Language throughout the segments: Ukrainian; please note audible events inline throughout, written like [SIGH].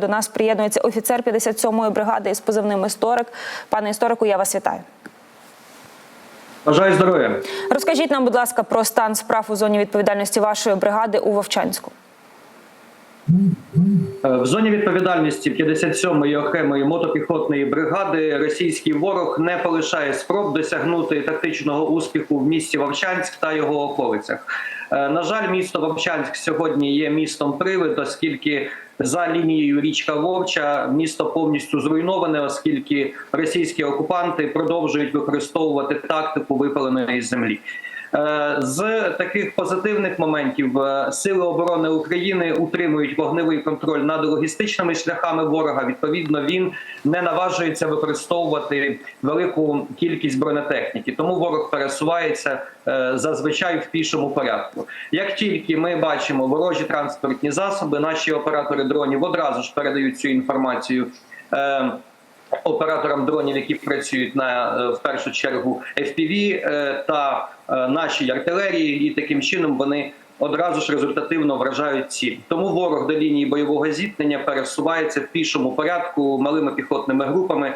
До нас приєднується офіцер 57-ї бригади із позивним історик. Пане історику, я вас вітаю. Бажаю здоров'я. Розкажіть нам, будь ласка, про стан справ у зоні відповідальності вашої бригади у Вовчанську. Е, В зоні відповідальності 57-ї окремої мотопіхотної бригади російський ворог не полишає спроб досягнути тактичного успіху в місті Вовчанськ та його околицях. Е, На жаль, місто Вовчанськ сьогодні є містом привид, оскільки за лінією річка Вовча місто повністю зруйноване, оскільки російські окупанти продовжують використовувати тактику випаленої землі. Е, З таких позитивних моментів е, сили оборони України утримують вогневий контроль над логістичними шляхами ворога. Відповідно, він не наважується використовувати велику кількість бронетехніки, тому ворог пересувається е, зазвичай в пішому порядку. Як тільки ми бачимо ворожі транспортні засоби, наші оператори дронів одразу ж передають цю інформацію. Операторам дронів, які працюють на е, в першу чергу FPV е, та е, нашій артилерії, і таким чином вони одразу ж результативно вражають ціль. Тому ворог до лінії бойового зіткнення пересувається в пішому порядку малими піхотними групами.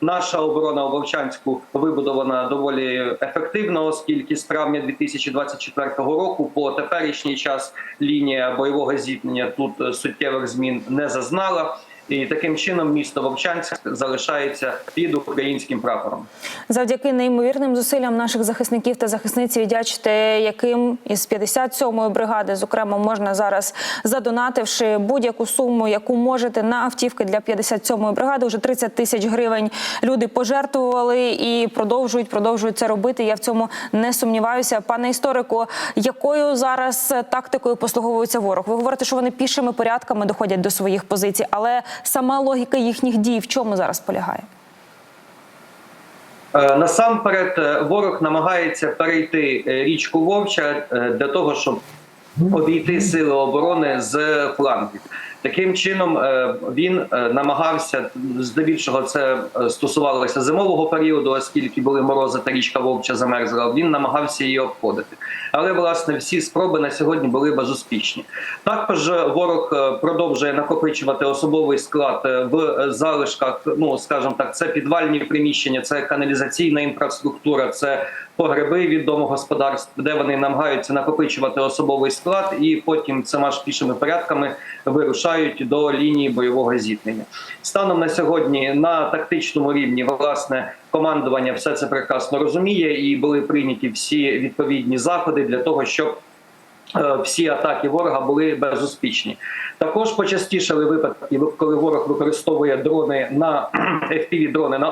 Наша оборона у Вовчанську вибудована доволі ефективно, оскільки з травня 2024 року по теперішній час лінія бойового зіткнення тут суттєвих змін не зазнала. І таким чином місто Вовчанськ залишається під українським прапором. Завдяки неймовірним зусиллям наших захисників та захисниць віддячити, яким із 57-ї бригади, зокрема, можна зараз задонативши будь-яку суму, яку можете на автівки для 57-ї бригади. Вже 30 тисяч гривень люди пожертвували і продовжують продовжують це робити. Я в цьому не сумніваюся. Пане історику, якою зараз тактикою послуговується ворог? Ви говорите, що вони пішими порядками доходять до своїх позицій, але сама логіка їхніх дій в чому зараз полягає? Е, Насамперед, е, ворог намагається перейти е, річку Вовча для того, щоб обійти сили оборони з флангів. Таким чином е, він е, намагався здебільшого це е, стосувалося зимового періоду, оскільки були морози та річка Вовча замерзла. Він намагався її обходити. Але власне всі спроби на сьогодні були безуспішні. Також ворог продовжує накопичувати особовий склад в залишках. Ну скажімо так, це підвальні приміщення, це каналізаційна інфраструктура, це погреби від домогосподарств, де вони намагаються накопичувати особовий склад, і потім цими ж пішими порядками вирушають до лінії бойового зіткнення. Станом на сьогодні на тактичному рівні власне командування все це прекрасно розуміє, і були прийняті всі відповідні заходи для того, щоб е, всі атаки ворога були безуспішні. Також почастішали випадки, коли ворог використовує дрони на [CLEARS THROAT] fpv дрони на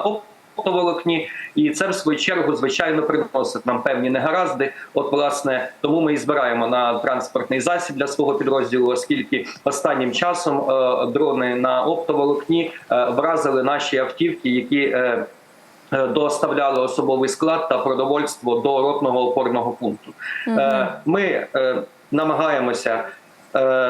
оптоволокні, і це в свою чергу звичайно приносить нам певні негаразди. От власне тому ми і збираємо на транспортний засіб для свого підрозділу, оскільки останнім часом е, дрони на оптоволокні е, вразили наші автівки, які е, е, Доставляли особовий склад та продовольство до ротного опорного пункту. Е, Ми е, намагаємося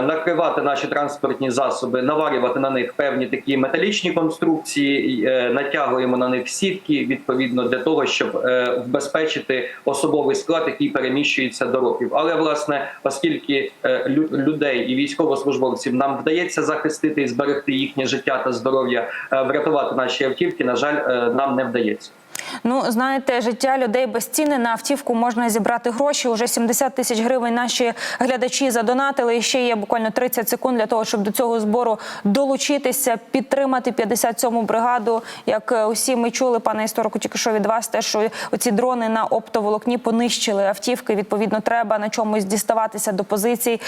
накривати наші транспортні засоби, наварювати на них певні такі металічні конструкції, е, натягуємо на них сітки відповідно для того, щоб е, вбезпечити особовий склад, який переміщується до років. Але власне, оскільки е, лю- людей і військовослужбовців нам вдається захистити і зберегти їхнє життя та здоров'я, е, врятувати наші автівки, на жаль, е, нам не вдається. Ну, знаєте, життя людей безцінне. На автівку можна зібрати гроші. Уже 70 тисяч гривень наші глядачі задонатили. І ще є буквально 30 секунд для того, щоб до цього збору долучитися, підтримати 57-му бригаду. Як е, усі ми чули, пане історику, тільки що від вас, те, що оці дрони на оптоволокні понищили автівки. Відповідно, треба на чомусь діставатися до позицій.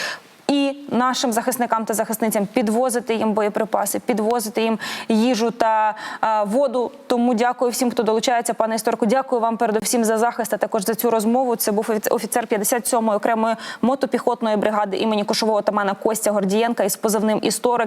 І нашим захисникам та захисницям підвозити їм боєприпаси, підвозити їм їжу та воду. Тому дякую всім, хто долучається. Пане історику, дякую вам передусім за захист, а також за цю розмову. Це був офіцер 57-ї окремої мотопіхотної бригади імені кошового Тамана Костя Гордієнка із позивним історик.